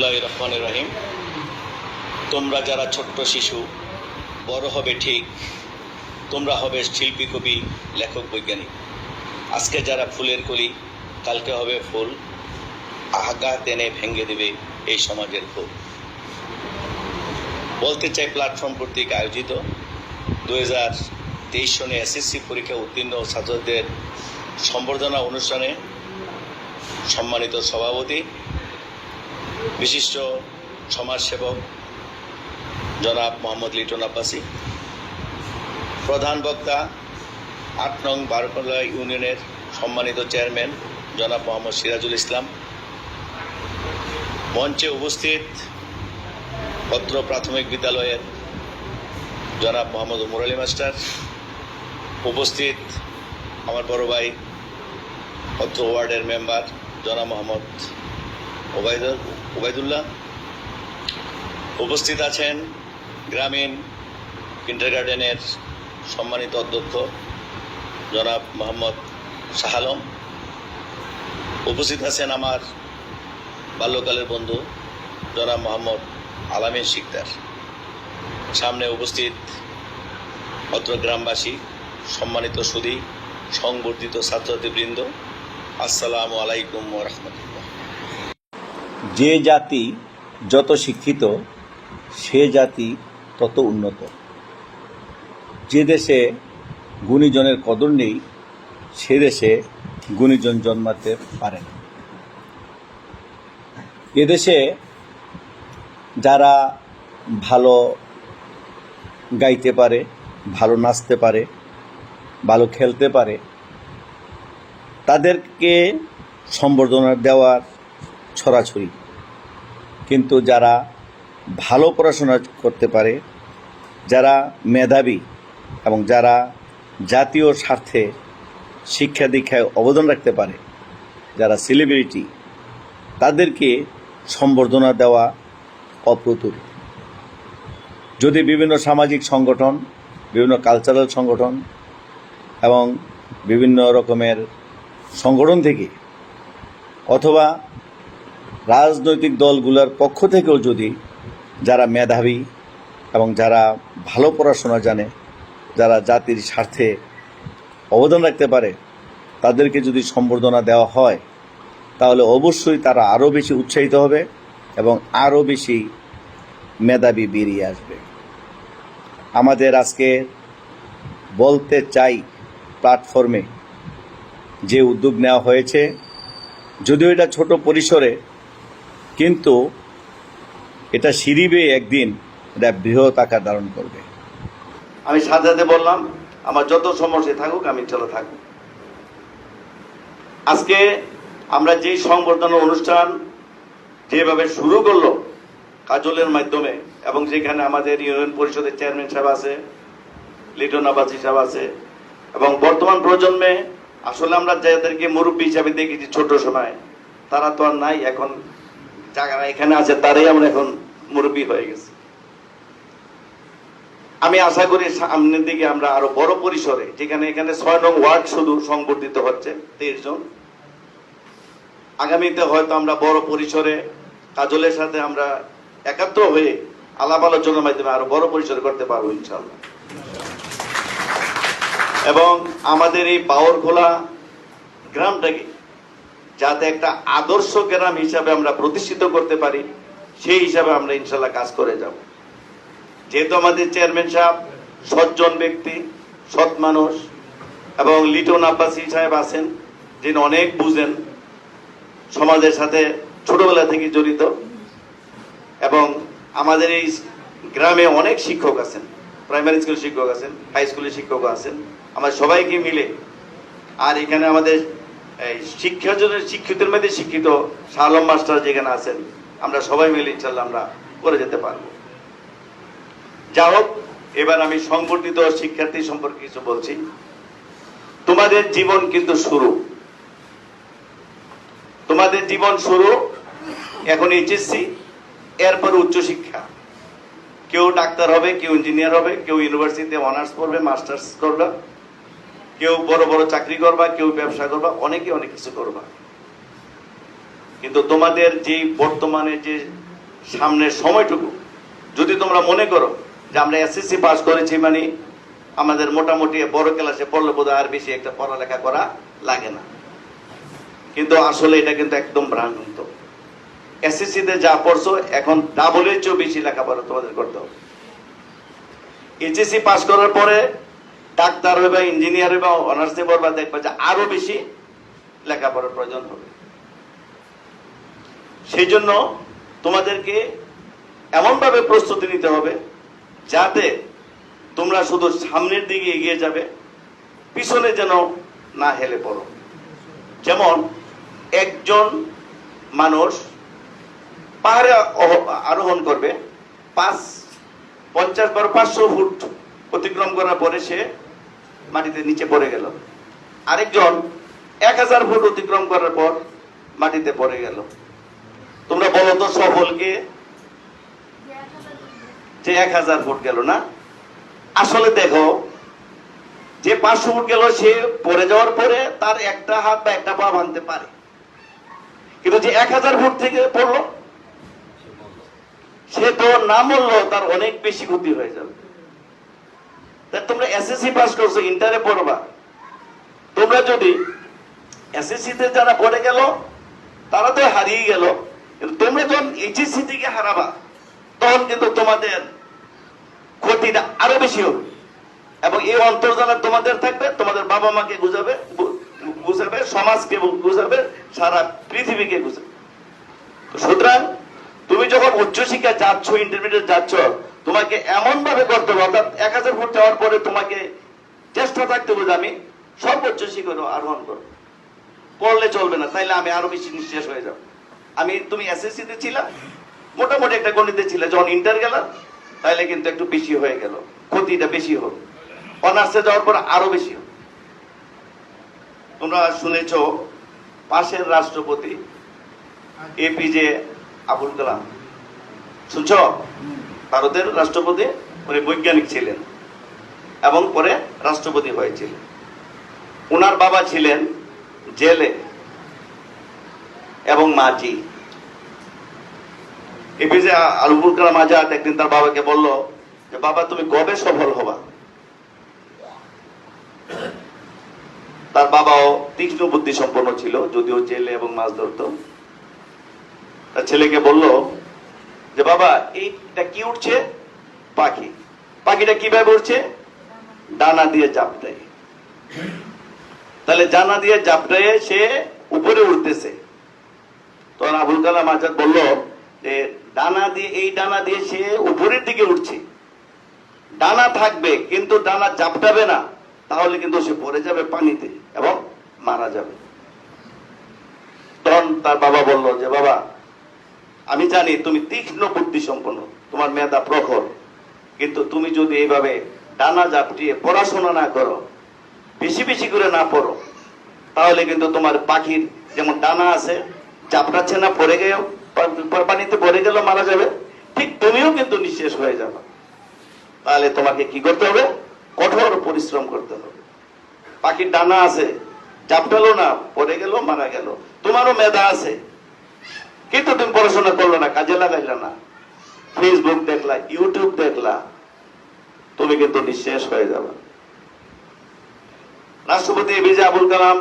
বিসমিল্লাহ রহমান রহিম। তোমরা যারা ছোট্ট শিশু, বড় হবে ঠিক, তোমরা হবে শিল্পী, কবি, লেখক, বৈজ্ঞানিক। আজকে যারা ফুলের কলি, কালকে হবে ফুল। আগা টেনে ভেঙে দেবে এই সমাজের ফুল বলতে চাই প্ল্যাটফর্ম কর্তৃক আয়োজিত দু হাজার তেইশ সনে এসএসসি পরীক্ষা উত্তীর্ণ ছাত্রদের সম্বর্ধনা অনুষ্ঠানে সম্মানিত সভাপতি বিশিষ্ট সমাজসেবক জনাব মোহাম্মদ লিটন আব্বাসী, প্রধান বক্তা আট নং বারকলা ইউনিয়নের সম্মানিত চেয়ারম্যান জনাব মোহাম্মদ সিরাজুল ইসলাম, মঞ্চে উপস্থিত পত্র প্রাথমিক বিদ্যালয়ের জনাব মোহাম্মদ মুরালী মাস্টার, উপস্থিত আমার বড় ভাই পত্র ওয়ার্ডের মেম্বার জনাব মোহাম্মদ ওবায়দুল ওবায়দুল্লাহ উপস্থিত আছেন গ্রামীণ কিন্ডারগার্ডেনের সম্মানিত অধ্যক্ষ জনাব মোহাম্মদ শাহ আলম। উপস্থিত আছেন আমার বাল্যকালের বন্ধু জনাব মোহাম্মদ আলামিন শিকদার। সামনে উপস্থিত অত্র গ্রামবাসী, সম্মানিত সুদী, সংবর্ধিত ছাত্রছাত্রীবৃন্দ আসসালামু আলাইকুম রহমতুল্লাহ। যে জাতি যত শিক্ষিত, সে জাতি তত উন্নত। যে দেশে গুণীজনের কদর নেই, সে দেশে গুণীজন জন্মাতে পারে না। এদেশে যারা ভালো গাইতে পারে, ভালো নাচতে পারে, ভালো খেলতে পারে, তাদেরকে সম্বর্ধনা দেওয়ার ছড়াছড়ি। কিন্তু যারা ভালো পড়াশোনা করতে পারে, যারা মেধাবী এবং যারা জাতীয় স্বার্থে শিক্ষা দীক্ষায় অবদান রাখতে পারে, যারা সেলিব্রিটি তাদেরকে সম্বর্ধনা দেওয়া অপ্রতুল। যদি বিভিন্ন সামাজিক সংগঠন, বিভিন্ন কালচারাল সংগঠন এবং বিভিন্ন রকমের সংগঠন থেকে অথবা রাজনৈতিক দলগুলোর পক্ষ থেকেও যদি যারা মেধাবী এবং যারা ভালো পড়াশোনা জানে, যারা জাতির স্বার্থে অবদান রাখতে পারে, তাদেরকে যদি সম্বর্ধনা দেওয়া হয়, তাহলে অবশ্যই তারা আরও বেশি উৎসাহিত হবে এবং আরও বেশি মেধাবী বেরিয়ে আসবে। আমাদের আজকে বলতে চাই প্ল্যাটফর্মে যে উদ্যোগ নেওয়া হয়েছে, যদিও এটা ছোট পরিসরে কিন্তু এটা সিঁড়ি একদিন এটা বৃহৎ আকার ধারণ করবে। আমি সাথে বললাম, আমার যত সমস্যা থাকুক, আমি চলে থাকব। আজকে আমরা যেই সংবর্ধনা অনুষ্ঠান যেভাবে শুরু করল কাজলের মাধ্যমে, এবং যেখানে আমাদের ইউনিয়ন পরিষদের চেয়ারম্যান সাহেব আছে, লিটন আবাসী সাহেব আছে, এবং বর্তমান প্রজন্মে আসলে আমরা যাদেরকে মুরব্বী হিসাবে দেখেছি ছোট সময়, তারা তো আর নাই এখন। যারা এখানে আছে, তারাই আমরা এখন মুরব্বী হয়ে গেছে। আমি আশা করি সামনের দিকে আমরা আরও বড় পরিসরে, যেখানে এখানে ছয় নং ওয়ার্ড শুধু সংবর্ধিত হচ্ছে, তেইশ জন। আগামীতে হয়তো আমরা বড় পরিসরে কাজলের সাথে আমরা একাত্র হয়ে আলাপ আলোচনার মাধ্যমে আরও বড় পরিসরে করতে পারব ইনশাল্লাহ এবং আমাদের এই পাওয়ার খোলা গ্রামটাকে যাতে একটা আদর্শ গ্রাম হিসাবে আমরা প্রতিষ্ঠিত করতে পারি, সেই হিসাবে আমরা ইনশাল্লাহ কাজ করে যাব। যেহেতু আমাদের চেয়ারম্যান সাহেব সজ্জন ব্যক্তি, সৎ মানুষ, এবং লিটন আব্বাসী সাহেব আছেন, যিনি অনেক বুঝেন, সমাজের সাথে ছোটবেলা থেকে জড়িত, এবং আমাদের এই গ্রামে অনেক শিক্ষক আছেন প্রাইমারি স্কুল শিক্ষক আছেন হাই স্কুলের শিক্ষক আছেন, আমরা সবাইকে মিলে, আর এখানে আমাদের এই শিক্ষার জন্য শিক্ষিতের মধ্যে শিক্ষিত শালম মাস্টার যেখানে আছেন, আমরা সবাই মিলে ইনশাল্লাহ আমরা করে যেতে পারব। যা হোক, এবার আমি সংগঠিত শিক্ষার্থী সম্পর্কে কিছু বলছি। তোমাদের জীবন কিন্তু শুরু। তোমাদের জীবন শুরু এখন এইচএসসি, এরপর উচ্চশিক্ষা কেউ ডাক্তার হবে, কেউ ইঞ্জিনিয়ার হবে, কেউ ইউনিভার্সিটিতে অনার্স পড়বে, মাস্টার্স করবে। কেউ বড় বড় চাকরি করবা, কেউ ব্যবসা করবা, অনেকে অনেক কিছু করবা। কিন্তু তোমাদের যে বর্তমানে যে সামনের সময়টুকু, যদি তোমরা মনে করো যে আমরা এসএসসি পাস করেছি মানে আমাদের মোটামুটি বড় ক্লাসে পড়লে বোধ আর বেশি একটা পড়ালেখা করা লাগে না। কিন্তু আসলে এটা কিন্তু একদম ভ্রান্ত। এসএসসি তে যা পড়ছো, এখন ডাবলের চেয়েও বেশি লেখাপড়া তোমাদের করতে হবে। এইচএসসি পাস করার পরে ডাক্তার হবে ইঞ্জিনিয়ার হবে অনার্সে পড়বা দেখবা যে আরও বেশি লেখাপড়ার প্রয়োজন হবে। সেই জন্য তোমাদেরকে এমনভাবে প্রস্তুতি নিতে হবে যাতে তোমরা শুধু সামনের দিকে এগিয়ে যাবে, পিছনে যেন না হেলে পড়ো। যেমন একজন মানুষ পাহাড়ে আরোহণ করবে, পাঁচ, পঞ্চাশ বারো পাঁচশো ফুট অতিক্রম করার পরে সে মাটিতে নিচে পড়ে গেল। আরেকজন এক হাজার ফুট অতিক্রম করার পর মাটিতে পড়ে গেল। তোমরা বলো তো সফলকে যে এক হাজার ফুট গেল না? আসলে দেখো, যে পাঁচশো ফুট গেল, সে পড়ে যাওয়ার পরে তার একটা হাত বা একটা পা ভাঙতে পারে। কিন্তু যে এক হাজার ফুট থেকে পড়ল, সে তো না মরলো তার অনেক বেশি ক্ষতি হয়ে যাবে। তোমরা এসএসসি পাস করছ ইন্টারে পড়বা। তোমরা যদি এসএসসি তে যারা পড়ে গেল, তারা তো হারিয়ে গেল। কিন্তু তোমরা যখন এইচএসসি থেকে হারাবা, তখন কিন্তু তোমাদের ক্ষতিটা আরও বেশি হবে। এবং এই অন্তর্জালা তোমাদের থাকবে, তোমাদের বাবা মাকে বুঝাবে, বু- বুঝাবে, সমাজকে বু- বুঝাবে, সারা পৃথিবীকে বুঝাবে। সুতরাং, তুমি যখন উচ্চশিক্ষা যাচ্ছ ইন্টারমিডিয়েট যাচ্ছ তোমাকে এমন ভাবে করতে হবে, অর্থাৎ এক হাজার ফুট যাওয়ার পরে তোমাকে চেষ্টা থাকতে হবে আমি সর্বোচ্চ শিখর আরোহণ করো পড়লে চলবে না, তাইলে আমি আরও বেশি নিঃশেষ হয়ে যাব। আমি, তুমি এসএসসি তে ছিলা, মোটামুটি একটা গণিতে ছিলে, যখন ইন্টার গেলাম, তাইলে কিন্তু একটু বেশি হয়ে গেল, ক্ষতিটা বেশি হবে অনার্সে যাওয়ার পর আরও বেশি হবে তোমরা শুনেছ, পাশের রাষ্ট্রপতি এপিজে আবুল কালাম। শুনছ? ভারতের রাষ্ট্রপতি উনি বৈজ্ঞানিক ছিলেন এবং পরে রাষ্ট্রপতি হয়েছিলেন। ওনার বাবা ছিলেন জেলে এবং মাঝি। এপিজে আলবুল কালাম আজাদ একদিন তার বাবাকে বলল যে, বাবা, তুমি কবে সফল হবা? তার বাবাও তীক্ষ্ণ বুদ্ধি সম্পন্ন ছিল, যদিও জেলে এবং মাছ ধরতো। তার ছেলেকে বলল যে বাবা, এইটা কি উঠছে? পাখি। পাখিটা কীভাবে উঠছে? ডানা দিয়ে চাপটায় তাহলে জানা দিয়ে জাপটায় সে উপরে উঠতেছে। তখন আবুল কালাম আজাদ বলল যে, ডানা দিয়ে, এই ডানা দিয়ে সে উপরের দিকে উঠছে। ডানা থাকবে, কিন্তু ডানা জাপটাবে না। তাহলে কিন্তু সে পড়ে যাবে পানিতে এবং মারা যাবে। তখন তার বাবা বলল যে, বাবা আমি জানি তুমি তীক্ষ্ণ বুদ্ধি সম্পন্ন তোমার মেধা প্রখর, কিন্তু তুমি যদি এইভাবে ডানা জাপটিয়ে পড়াশোনা না করো, বেশি বেশি করে না পড়ো, তাহলে কিন্তু তোমার পাখির যেমন ডানা আছে চাপড়াচ্ছে না, পড়ে গেও পানিতে পড়ে গেল, মারা যাবে, ঠিক তুমিও কিন্তু নিঃশেষ হয়ে যাবে। তাহলে তোমাকে কি করতে হবে? কঠোর পরিশ্রম করতে হবে। পাখির ডানা আছে চাপটালো না, পড়ে গেল, মারা গেল, তোমারও মেধা আছে কিন্তু তুমি পড়াশোনা করল না, কাজে লাগাইলা না? ফেসবুক দেখলা ইউটিউব দেখলা, তুমি কিন্তু নিঃশেষ হয়ে যাবে। রাষ্ট্রপতি এপিজে আবুল কালাম,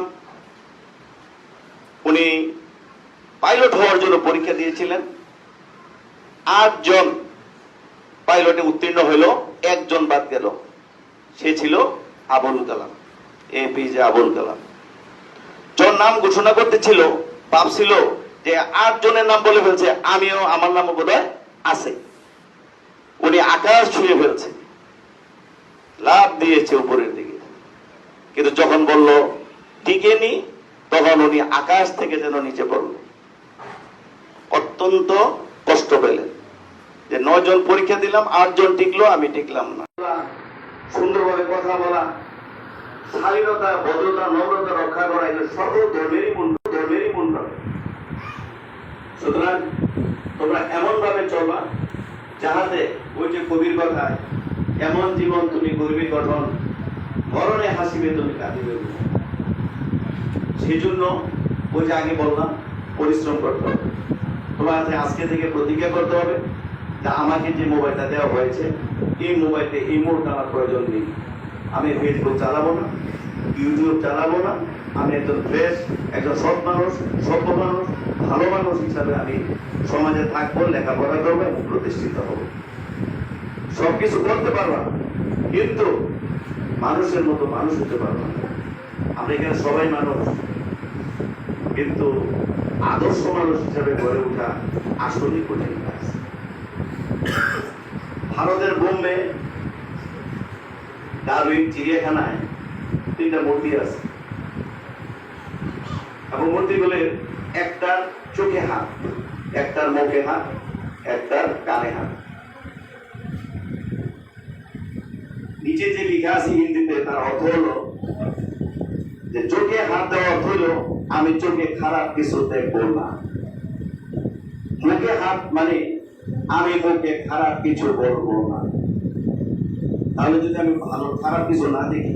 উনি পাইলট হওয়ার জন্য পরীক্ষা দিয়েছিলেন। আটজন পাইলটে উত্তীর্ণ হইল, একজন বাদ গেল। সে ছিল আবুল কালাম এপিজে আবুল কালাম। যার নাম ঘোষণা করতেছিল ভাবছিল যে আট জনের নাম বলে ফেলছে, আমিও আমার নামও বোধ আছে। উনি আকাশ ছুঁয়ে ফেলছে। লাভ দিয়েছে উপরের দিকে। কিন্তু যখন বলল, টিকে নি, তখন উনি আকাশ থেকে যেন নিচে পড়ল। অত্যন্ত কষ্ট পেলেন। যে নয় জন পরীক্ষা দিলাম আট জন টিকলো, আমি টিকলাম না। সুন্দরভাবে কথা বলা, শালীনতা, ভদ্রতা, নম্রতা রক্ষা করা, এগুলো সর্ব ধর্মেরই মূল ধর্মেরই মূল সুতরাং তোমরা এমন ভাবে চলবা যাহাতে ওই যে কবির কথায় এমন জীবন তুমি গর্বী গঠন, মরণে হাসিবে তুমি কাঁদিবে। সেই জন্য ওই যে আগে বললাম, পরিশ্রম করতে হবে তোমাকে আজকে থেকে প্রতিজ্ঞা করতে হবে যে আমাকে যে মোবাইলটা দেওয়া হয়েছে, এই মোবাইলটা, এই মুহূর্তে আমার প্রয়োজন নেই আমি ফেসবুক চালাবো না ইউটিউব চালাবো না আমি একজন ফ্রেশ একজন সৎ মানুষ, সভ্য মানুষ, ভালো মানুষ হিসাবে আমি সমাজে থাকব, লেখাপড়া করব এবং প্রতিষ্ঠিত হব। সবকিছু করতে পারবা কিন্তু মানুষের মতো মানুষ হতে পারবা না। আমরা এখানে সবাই মানুষ, কিন্তু আদর্শ মানুষ হিসাবে গড়ে ওঠা আসলেই কঠিন কাজ। ভারতের বোম্বে, ডারউইন চিড়িয়াখানায় তিনটা মূর্তি আছে। এবং মূর্তিগুলির একটার চোখে হাত একটার মুখে হাত একটার কানে হাত। নিচে যে লেখা আছে হিন্দিতে, তার অর্থ হলো যে চোখে হাত দেওয়া অর্থ হলো, আমি চোখে খারাপ কিছু দেখব না। মুখে হাত মানে আমি মুখে খারাপ কিছু বলব না। তাহলে যদি আমি ভালো খারাপ কিছু না দেখি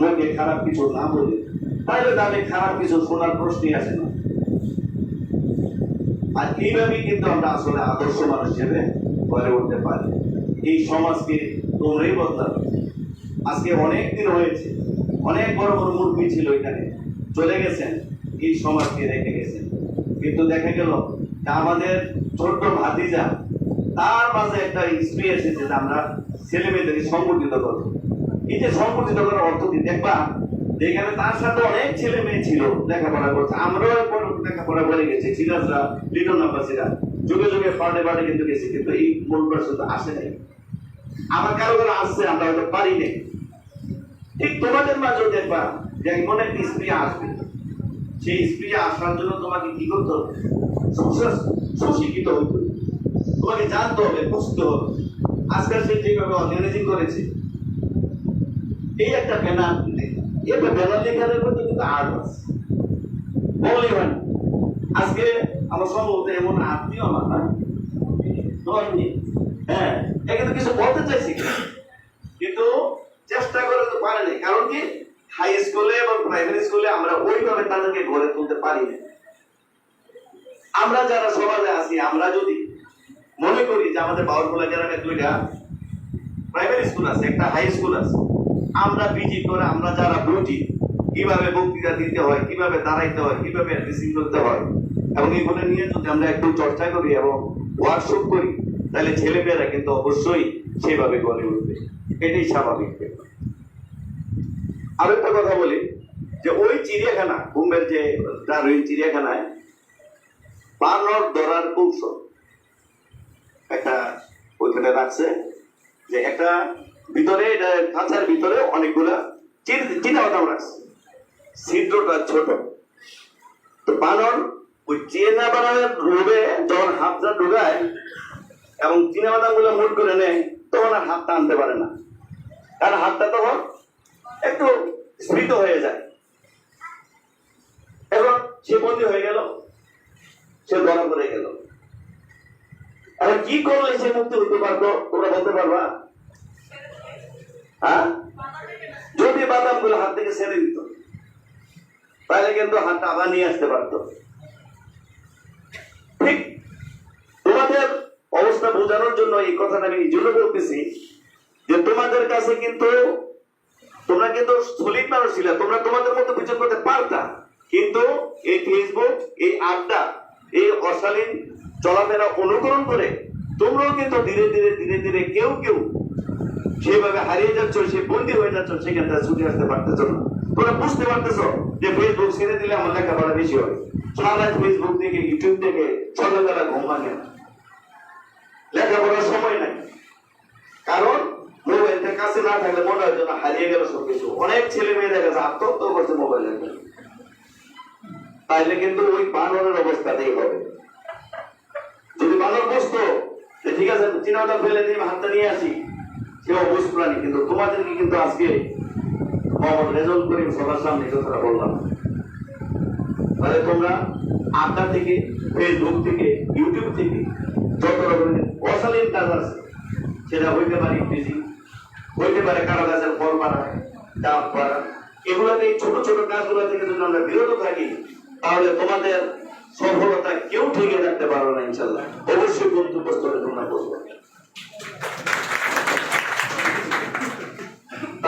মুখে খারাপ কিছু না বলি তাহলে তাহলে খারাপ কিছু শোনার প্রশ্নই আসে না। আর এইভাবেই কিন্তু আমরা আসলে আদর্শ মানুষ হিসেবে গড়ে উঠতে পারি। এই সমাজকে তোমরাই বদলাবে আজকে অনেক দিন হয়েছে, অনেক বড় বড় মুরগি ছিল এখানে। চলে গেছেন, এই সমাজকে রেখে গেছেন। কিন্তু দেখা গেল আমাদের ছোট্ট ভাতিজা, তার মাঝে একটা স্ত্রী এসেছে যে আমরা ছেলে মেয়েদেরকে সংগঠিত করব। এই যে সংগঠিত করার অর্থ কি? দেখবা যে এখানে তার সাথে অনেক ছেলে মেয়ে ছিল, লেখাপড়া করছে। আমরাও একবার লেখাপড়া করে গেছি, সিরাজরা, লিটন আব্বাসীরা। যুগে যুগে পাল্টে পাল্টে কিন্তু গেছি, কিন্তু এই মূল প্রশ্ন আসে নাই। আমার কারও কারও আসছে, আমরা হয়তো পারি নাই। ঠিক তোমাদের মাঝেও দেখবা যে এমন একটি স্ত্রী আসবে। সেই স্ত্রী আসার জন্য তোমাকে কি করতে হবে? সুশিক্ষিত হতে তোমাকে জানতে হবে, বুঝতে হবে। আজকাল সে যেভাবে অর্গানাইজিং করেছে, এই একটা ব্যানার মধ্যে কিন্তু আর্ট হয় আজকে আমার সম্ভবত এমন আত্মীয় আমার না তোমার নিয়ে। হ্যাঁ কিছু বলতে চাইছি কিন্তু চেষ্টা করে তো পারেনি কারণ কি? হাই স্কুলে এবং প্রাইমারি স্কুলে আমরা ওইভাবে তাদেরকে গড়ে তুলতে পারি না। আমরা যারা সমাজে আছি, আমরা যদি মনে করি যে আমাদের বাউরখোলা গ্রামে দুইটা প্রাইমারি স্কুল আছে, একটা হাই স্কুল আছে আমরা বিজি করে আমরা যারা বুঝি, কীভাবে বক্তৃতা দিতে হয়, কীভাবে দাঁড়াইতে হয়, কীভাবে রিসিভ করতে হয়, এবং এগুলো নিয়ে যদি আমরা একটু চর্চা করি এবং ওয়ার্কশপ করি, তাহলে ছেলেমেয়েরা কিন্তু অবশ্যই সেভাবে গড়ে উঠবে এটাই স্বাভাবিক। আরও একটা কথা বলি, যে ওই চিড়িয়াখানা, বোম্বের যে ডারউইন চিড়িয়াখানায়, বানর ধরার কৌশল একটা ওইখানে রাখছে যে একটা ভিতরে খাঁচার ভিতরে অনেকগুলা চিনা বাদাম রাখছে। ছিদ্রটা ছোট। তো বানর ওই চিনা বাদামের লোভে যখন হাতটা ঢুকায় এবং চিনা বাদামগুলো মুট করে নেয়, তখন আর হাতটা আনতে পারে না। কারণ হাতটা তখন একটু স্ফীত হয়ে যায়। এবং সে বন্দী হয়ে গেল, সে ধরা পড়ে গেল। এখন কি করলে সে মুক্তি হতে পারতো? তোমরা বলতে পারবা? হ্যাঁ? যদি বাদামগুলো হাত থেকে ছেড়ে দিত, তাহলে কিন্তু হাত আবার নিয়ে আসতে পারতো। ঠিক তোমাদের অবস্থা বোঝানোর জন্য এই কথাটা আমি এই জন্য বলতেছি যে তোমাদের কাছে কিন্তু, তোমরা কিন্তু সলিড মানুষ ছিলে, তোমরা তোমাদের মতো বিচার করতে পারতা। কিন্তু এই ফেসবুক এই আড্ডা, এই অশালীন চলাফেরা অনুকরণ করে তোমরাও কিন্তু ধীরে ধীরে ধীরে ধীরে কেউ কেউ সেভাবে হারিয়ে যাচ্ছ, সে বন্দী হয়ে যাচ্ছ, সেখান থেকে ছুটে আসতে পারতেছ না। তোমরা বুঝতে পারতেছো যে ফেসবুক ছেড়ে দিলে আমার লেখাপড়া বেশি হবে। সারা ফেসবুক থেকে ইউটিউব থেকে সকালবেলা ঘুম না। লেখাপড়ার সময় নাই। কারণ মোবাইলটা কাছে না থাকলে মনে হয় যেন হারিয়ে গেল সবকিছু। অনেক ছেলে মেয়ে দেখা যাচ্ছে আত্মহত্যা করছে মোবাইলের জন্য তাইলে কিন্তু ওই বানরের অবস্থাতেই হবে। যদি বানর বুঝতো যে ঠিক আছে চিনাটা ফেলে দিয়ে হাতটা নিয়ে আসি সে অবুঝ প্রাণী কিন্তু তোমাদেরকে কিন্তু আজকে মোহাম্মদ রেজল করিম সবার সামনে কথাটা বললাম। তাহলে তোমরা আড্ডা থেকে, ফেসবুক থেকে, ইউটিউব থেকে যত রকমের অশালীন কাজ আছে, সেটা হইতে পারে ইংরেজি, হইতে পারে কারও গাছের ফল মারা ডাব মারা এগুলোতে এই ছোট ছোট কাজগুলো থেকে যদি আমরা বিরত থাকি, তাহলে তোমাদের সফলতা কেউ ঠেকে রাখতে পারবে না ইনশাল্লাহ অবশ্যই গন্তব্যস্থলে তোমরা বসবো।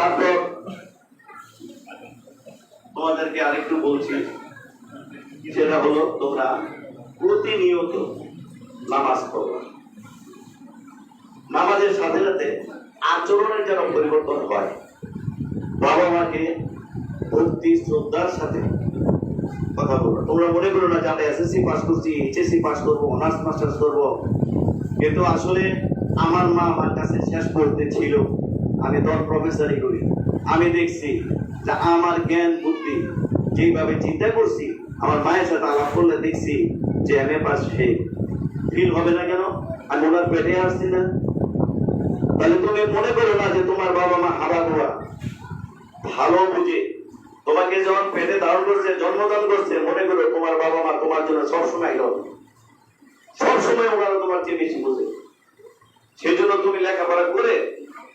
তারপর তোমাদেরকে আরেকটু বলছি সেটা হলো, তোমরা প্রতিনিয়ত নামাজ পড়ো। নামাজের সাথে সাথে আচরণের যেন পরিবর্তন হয়। বাবা মাকে ভক্তি, শ্রদ্ধার সাথে কথা বলব তোমরা মনে করো না যে আমরা এসএসসি পাস করছি এইচএসসি পাস করব, অনার্স, মাস্টার্স করব। কিন্তু আসলে আমার মা আমার কাছে শেষ পড়তে ছিল। আমি দল প্রফেসরই করি। আমি দেখছি যে আমার জ্ঞান, বুদ্ধি যেভাবে চিন্তা করছি, আমার মায়ের সাথে আলাপ করলে দেখছি যে এম এ পাস সে। ফিল হবে না কেন? আমি ওনার পেটে আসছি না? তাহলে তুমি মনে করো না যে তোমার বাবা মা হাবা গোয়া ভালো বুঝে। তোমাকে যখন পেটে ধারণ করছে, জন্মদান করছে, মনে করো তোমার বাবা মা তোমার জন্য সবসময় রব সবসময় ওনারা তোমার চেয়ে বেশি বুঝে। সেই জন্য তুমি লেখাপড়া করে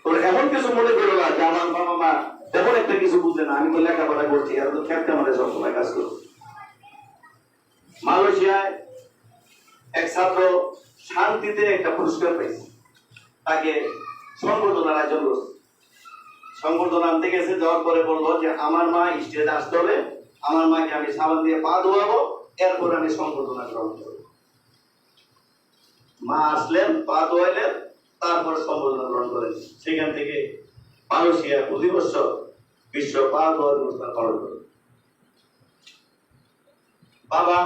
তোমরা এমন কিছু মনে করো না, যে আমার বাবা মা তেমন একটা কিছু বুঝে না। আমি তো লেখাপড়া করছি আর তো খেতে আমাদের সবসময় কাজ করো। মালয়েশিয়ায় এক ছাত্র শান্তিতে একটা পুরস্কার পেয়েছে তাকে সংবর্ধনার আয়োজন করছে। সংবর্ধনা আনতে গেছে, যাওয়ার পরে বলল যে, আমার মা স্টেজে আসতে হবে, আমার মাকে আমি সাবান দিয়ে পা ধোয়াবো, এরপর আমি সংবর্ধনা গ্রহণ করব। মা আসলেন, পা ধোয়াইলেন তারপর সম্বোধনা গ্রহণ করেন। সেখান থেকে মালয়েশিয়া প্রতি বিশ্ব পা ধোয়া দিবস পালন করে। বাবা,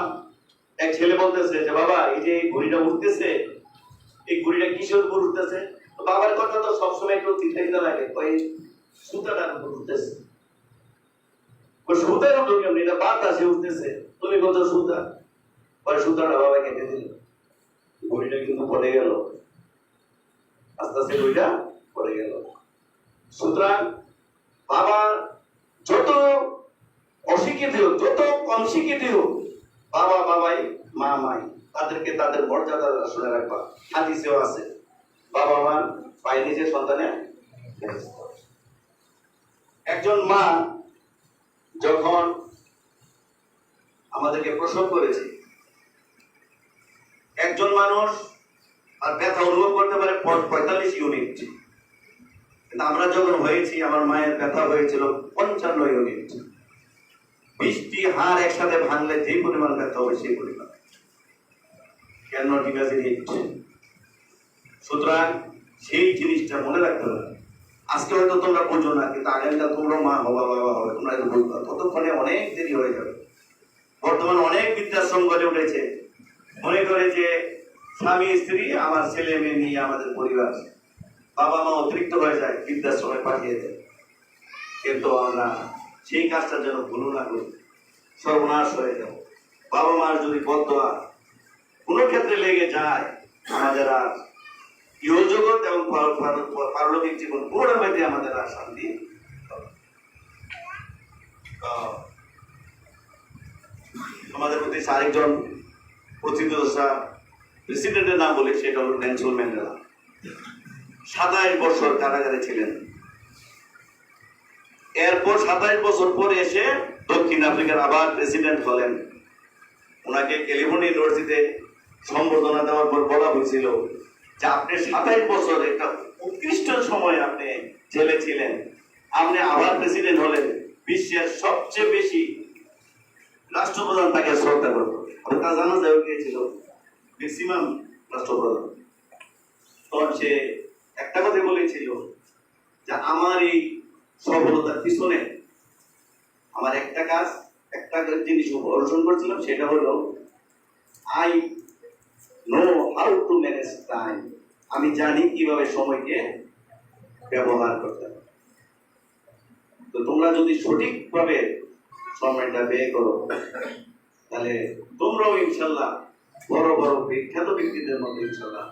এক ছেলে বলতেছে যে, বাবা, এই যে ঘড়িটা উঠতেছে, এই ঘড়িটা কিসের উপর উঠতেছে? বাবার কথা তো সবসময় একটু চিন্তা লাগে ওই সুতাটার উপর উঠতেছে। ওই সুতার উপর কেমন? এটা বাতাসে উঠতেছে। তুমি কত সুতা। সুতাটা বাবা কেটে দিল। ঘড়িটা কিন্তু পড়ে গেল। আস্তে আস্তে ঘড়িটা পড়ে গেল। সুতরাং বাবা যত অশিক্ষিত, যত কম শিক্ষিত বাবা, বাবাই মা মাই তাদেরকে তাদের মর্যাদা শুনে রাখবা। হাদিসেও আছে, বাবা, মা পায় নিজের সন্তানের একজন মা যখন আমাদেরকে প্রসব করেছে, একজন মানুষ আর ব্যথা অনুভব করতে পারে পঁয়তাল্লিশ ইউনিট কিন্তু আমরা যখন হয়েছি, আমার মায়ের ব্যথা হয়েছিল পঞ্চান্ন ইউনিট বৃষ্টি হার একসাথে ভাঙলে যে পরিমাণ ব্যথা হবে সেই পরিমাণ। কেন ডিভাইসে হিট সুতরাং সেই জিনিসটা মনে রাখতে হবে। আজকে হয়তো তোমরা বোঝো না, কিন্তু আগামীকাল তোমরাও মা হবা বাবা হবে, তোমরা এটা বুঝবা ততক্ষণে অনেক দেরি হয়ে যাবে। বর্তমানে অনেক বৃদ্ধাশ্রম গড়ে উঠেছে। মনে করে যে স্বামী, স্ত্রী, আমার ছেলে, মেয়ে নিয়ে আমাদের পরিবার। বাবা মা অতিরিক্ত হয়ে যায়, বৃদ্ধাশ্রমে পাঠিয়ে দেয়। কিন্তু আমরা সেই কাজটা যেন ভুলো না করি, সর্বনাশ হয়ে যাও বাবা মার যদি বদয়া কোনো ক্ষেত্রে লেগে যায়, আমাদের আর ইহজগৎ এবং পার- পার- পারলৌকিক জীবন পুরোটা মধ্যে আমাদের আর শান্তি আমাদের প্রতি আরেকজন প্রথিতদশা প্রেসিডেন্টের নাম বলে সেটা হলো নেলসন ম্যান্ডেলা। সাতাইশ বছর কারাগারে ছিলেন। এরপর সাতাইশ বছর পর এসে দক্ষিণ আফ্রিকার আবার প্রেসিডেন্ট হলেন। ওনাকে ক্যালিফোর্নিয়া ইউনিভার্সিটিতে সম্বর্ধনা দেওয়ার পর বলা হয়েছিল যে আপনি সাতাইশ বছর একটা উৎকৃষ্ট সময় আপনি জেলে ছিলেন। আপনি আবার প্রেসিডেন্ট হলেন। বিশ্বের সবচেয়ে বেশি রাষ্ট্রপ্রধান তাকে শ্রদ্ধা আর তা জানা যায় গিয়েছিল ম্যাক্সিমাম রাষ্ট্রপ্রধান তখন সে একটা কথা বলেছিল যে আমার এই সফলতার পিছনে আমার একটা কাজ, একটা জিনিস অনুসরণ করছিলাম, সেটা হলো I know how to manage time আমি জানি কীভাবে সময়কে ব্যবহার করতে হবে। তো তোমরা যদি সঠিকভাবে সময়টা ব্যয় করো, তাহলে তোমরাও ইনশাল্লাহ বড় বড় বিখ্যাত ব্যক্তিদের মধ্যে ইনশাল্লাহ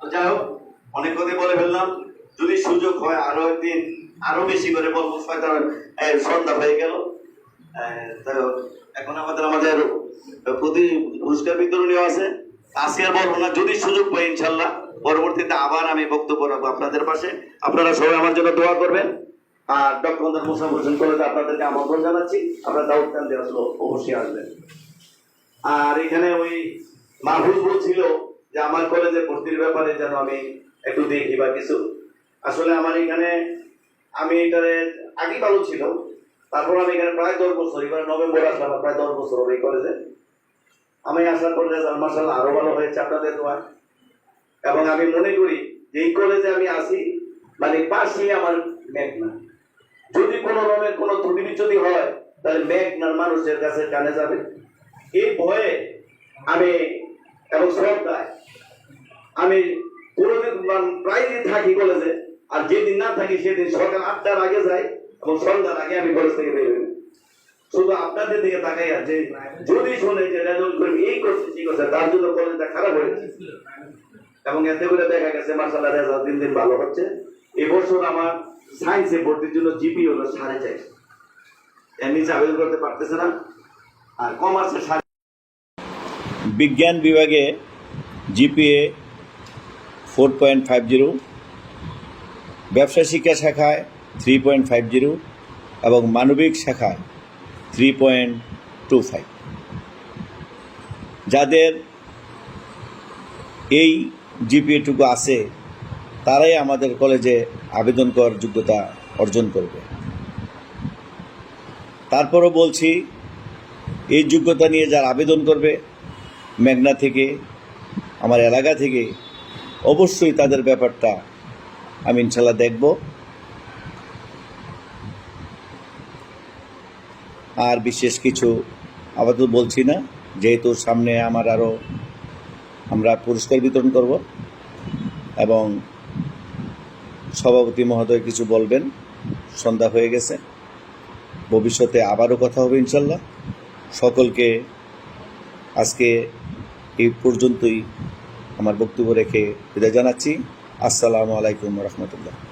তো যাই হোক, অনেক কথা বলে ফেললাম। যদি সুযোগ হয়, আরও একদিন আরও বেশি করে বলব সন্ধ্যা হয়ে গেল। এখন আমাদের আমাদের প্রতি পুরস্কার বিতরণীয় আছে। আজকে আর বলব না যদি সুযোগ পাই ইনশাল্লাহ পরবর্তীতে আবার আমি বক্তব্য রাখব আপনাদের পাশে। আপনারা সবাই আমার জন্য দোয়া করবেন। আর ডক্টর মুসাফর হোসেন কলেজে আপনাদেরকে আমন্ত্রণ জানাচ্ছি। আপনারা দাউদ কান্দি আসলে অবশ্যই আসবেন। আর এখানে ওই মাহফুজ বলছিল যে আমার কলেজে ভর্তির ব্যাপারে যেন আমি একটু দেখি বা কিছু। আসলে আমার এখানে আমি এখানে আগে ভালো ছিল। তারপর আমি এখানে প্রায় দশ বছর, এবার নভেম্বর আসলাম প্রায় দশ বছর এই কলেজে আমি আশা করি রেজাল্ট মার্শাল আরও ভালো হয়েছে আপনাদের দোয়া। এবং আমি মনে করি যে এই কলেজে আমি আসি মানে পাশেই আমার মেঘনা। যদি কোনো রকমের কোনো ত্রুটি বিচ্যুতি হয়, তাহলে মেঘনার মানুষের কাছে কানে যাবে। এই ভয়ে আমি এবং শ্রদ্ধায় আমি কোনোদিন প্রায় থাকি কলেজে, আর যেদিন না থাকি সেদিন সকাল আটটার আগে যাই এবং সন্ধ্যার আগে আমি কলেজ থেকে বের শুধু আপনাদের দিকে তাকাই যে যদি শোনে যে রেজাল্ট করিম এই করছে কি করছে, তার জন্য কলেজটা খারাপ হয়েছে এবং এতে করে দেখা গেছে, মার্শাল্লাহ রেজাল্ট দিন দিন ভালো হচ্ছে। এবছর আমার সায়েন্সে ভর্তির জন্য জিপি হলো সাড়ে চার এর নিচে করতে পারতেছে না। আর কমার্সে সাড়ে বিজ্ঞান বিভাগে GPA four point five zero, ব্যবসা শিক্ষা শাখায় থ্রি পয়েন্ট ফাইভ জিরো এবং মানবিক শাখায় থ্রি পয়েন্ট টু ফাইভ। যাদের এই জিপিএটুকু আছে, তারাই আমাদের কলেজে আবেদন করার যোগ্যতা অর্জন করবে। তারপরও বলছি, এই যোগ্যতা নিয়ে যারা আবেদন করবে মেঘনা থেকে, আমার এলাকা থেকে অবশ্যই তাদের ব্যাপারটা আমি ইনশাল্লাহ দেখব। আর বিশেষ কিছু আপাতত বলছি না, যেহেতু সামনে আমার আরও আমরা পুরস্কার বিতরণ করব এবং সভাপতি মহোদয় কিছু বলবেন, সন্ধ্যা হয়ে গেছে। ভবিষ্যতে আবারও কথা হবে ইনশাল্লাহ। সকলকে আজকে এই পর্যন্তই আমার বক্তব্য রেখে বিদায় জানাচ্ছি। আসসালামু আলাইকুম রহমতুল্লাহ।